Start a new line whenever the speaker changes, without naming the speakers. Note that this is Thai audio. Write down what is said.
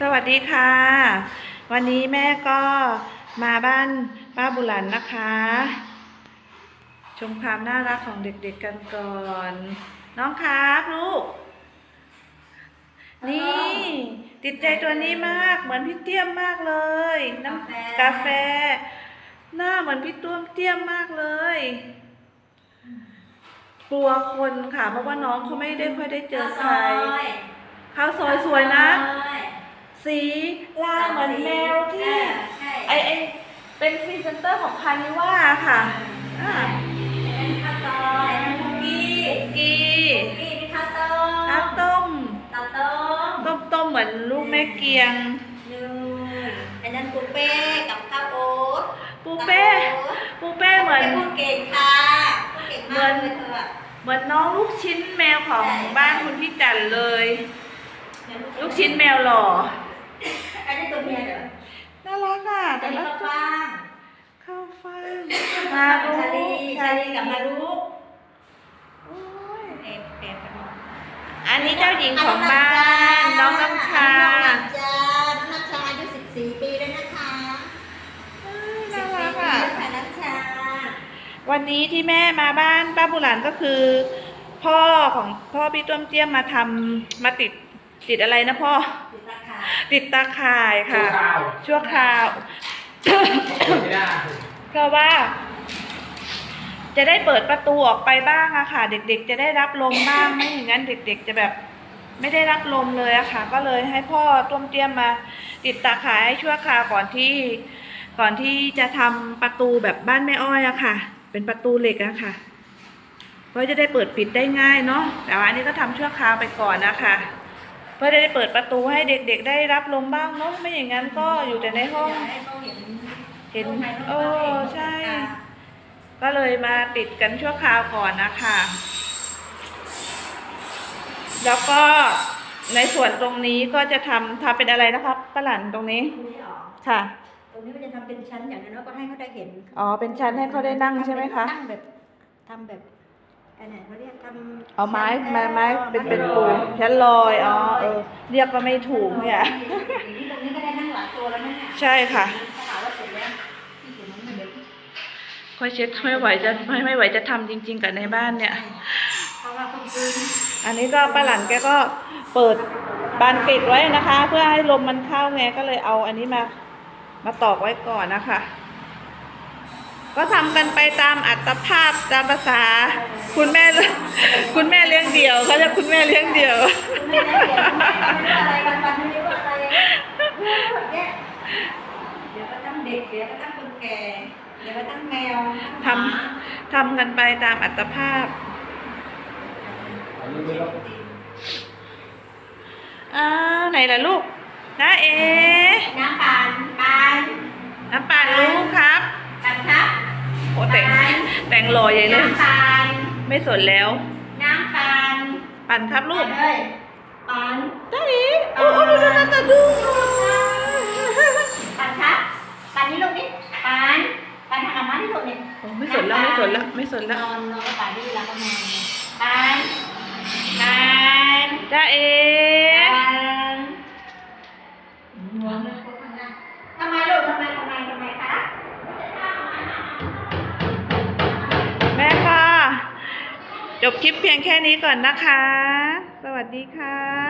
สวัสดีค่ะ วันนี้แม่ก็มาบ้านป้าบุหลันนะคะ ชมความน่ารักของเด็กๆกันก่อน น้องครับลูก นี่ ติดใจตัวนี้มากเหมือนพี่เตี้ยมมากเลย น้ำกาแฟ หน้าเหมือนพี่ตุ้มเตี้ยมมากเลยกลัวคนค่ะ เพราะว่าน้องเขาไม่ได้ค่อยได้เจอใคร ข้าวซอยสวยนะ สีลายเหมือนแมวที่ไอไอเป็นพรีเซนเตอร์ของคานิว่าค่ะอ่า
ข้าวซอยคุกกี้
กี
คุกกี้มีข้าวต้ม
ข้าวต้ม
ข้าวต้ม
ต้มต้มเหมือนลูกแม่เกียง
นึ่งอันนั้นปูเป้กับข้าวโอ๊ต
ปูเป้ปูเป้เหมือน
พูดเก่งค่ะพูดเก่งมากเลยเธอ
เหมือนน้องลูกชิ้นแมวของบ้านคุณพี่จันเลย ลูกชิ้นแมวหล่อ
อันนี้ตัวเมียเหรอ
น่ารักอะ
อั
แต่
นนี้
ละ
ข้าวฟ่าง
ข้าวฟ่าง
มา
มา
ชาลี
ลูก
ชาลีกับมารุ
โอ้ย
เอ็มเอ็มกันหมด
อันนี้เจ้าหญิงของบ้านน้องน้ำชา
น้องน้ำชาน้องน้ำชาอายุ14 ปีแล้วนะคะ
เอ้ยน่า
14
รัก
ปี
อะ
แล้วค่ะน้ำชา
วันนี้ที่แม่มาบ้านป้าบุหลันก็คือ พ่อของพ่อพี่ต้มเจี้ยมมาทำมาติด ติดอะไรนะพ่อ
ติดราคา
ติดตาข่ายค่ะ
ชั่วคราว
ชั่วคราว
ไม่ได้
เพราะว่า จะได้เปิดประตูออกไปบ้างอะค่ะ เด็กๆ จะได้รับลมบ้าง ไม่อย่างนั้นเด็ก ๆ จะแบบไม่ได้รับลมเลยอะค่ะ ก็เลยให้พ่อต้มเตี้ยมมา ติดตาข่ายให้ชั่วคราวก่อนที่ ก่อนที่จะทำประตูแบบบ้านแม่อ้อยอะค่ะ เป็นประตูเหล็กอะค่ะเพราะจะได้เปิดปิดได้ง่ายเนาะแต่ว่าอันนี้ก็ทำชั่วคราวไปก่อนนะคะ เพื่อจะได้เปิดประตูให้เด็กๆได้รับลมบ้างเนาะไม่อย่างนั้นก็อยู่แต่ในห้อง
อยากให้เขาเห็น
เห็น
รูปภายนก
โอ้
บ้าน
ใช่
เห็น
ก็เลยมาติดกันชั่วคราวก่อนนะคะ แล้วก็ในส่วนตรงนี้ก็จะทำทำเป็นอะไรนะครับป้าหลันตรงนี้
ตรงนี้ออก
ค่ะ
ตรงนี้มันจะทำเป็นชั้นอย่างนั้นก็ให้เขาได้เห็น
อ๋อเป็นชั้นให้เขาได้นั่งใช่ไหมคะ
ตั้งแบบทำแบบ อะไรเขาเรียกทำ
เอาไม้ไม้ไม้เป็นเป็น
ไม้
ปูชั้นลอยอ๋อเออเรียกก็ไม่ถูกเนี่ย
ตรงนี้ก็ได้นั่งหลายตัวแล้วนะเนี่ย
ใช่ค่ะ
ถ้าหาว่าเสร็จแล้วที่ถึงนั้นเดี๋ยว
ค่อยเช็ดไม่ไหวจะไม่ไม่ไหวจะทำจริง ๆ กับในบ้านเนี่ย
เพราะว่าคนซื้อ
อันนี้ก็ป้าหลันแกก็เปิดบานปิดไว้นะคะ เพื่อให้ลมมันเข้าไงก็เลยเอาอันนี้มามาตอกไว้ก่อนนะคะ ก็ทำกันไปตามอัตภาพตามภาษา คุณแม่ คุณแม่เลี้ยงเดี่ยวเขาจะคุณแม่เลี้ยงเดี่ยว
ไม่ได้เดี๋ยวไม่ได้อะไรกันปันไม่รู้อะไรเนี่ยเดี๋ยวก็ตั้งเด็กเดี๋ยวก็ตั้งคนแก่ เดี๋ยวก็ตั้งแมว
ทำทำกันไปตามอัตภาพ
อันนี้ไม่ต้อง
อ้าวไหนล่ะลูกนะเอ
น้ำปานปาน
น้ำปานรู้ครับ
ปันครับ
โอ้แต่งแต่งหล่อใหญ่เลย
น้ำปาน
ไม่สนแล้ว
น้ำปาน
ปั่นครับลูก
เลยปาน
จ้าเอ๋โอ้โอ้ดูดูดูดู
ปานครับปานนี้ลงนี่ปานปานทางอาม่าที่ลงนี่
โอ้ไม่สนแล้วไม่สนแล้วไม่สน
น
แล้ว
อนนอนกับปานที่แล้วก็นอนปานปาน
จ้าเอ๋
ปานหัวมันก็
บคลิปเพียงแค่นี้ก่อนนะคะ สวัสดีค่ะ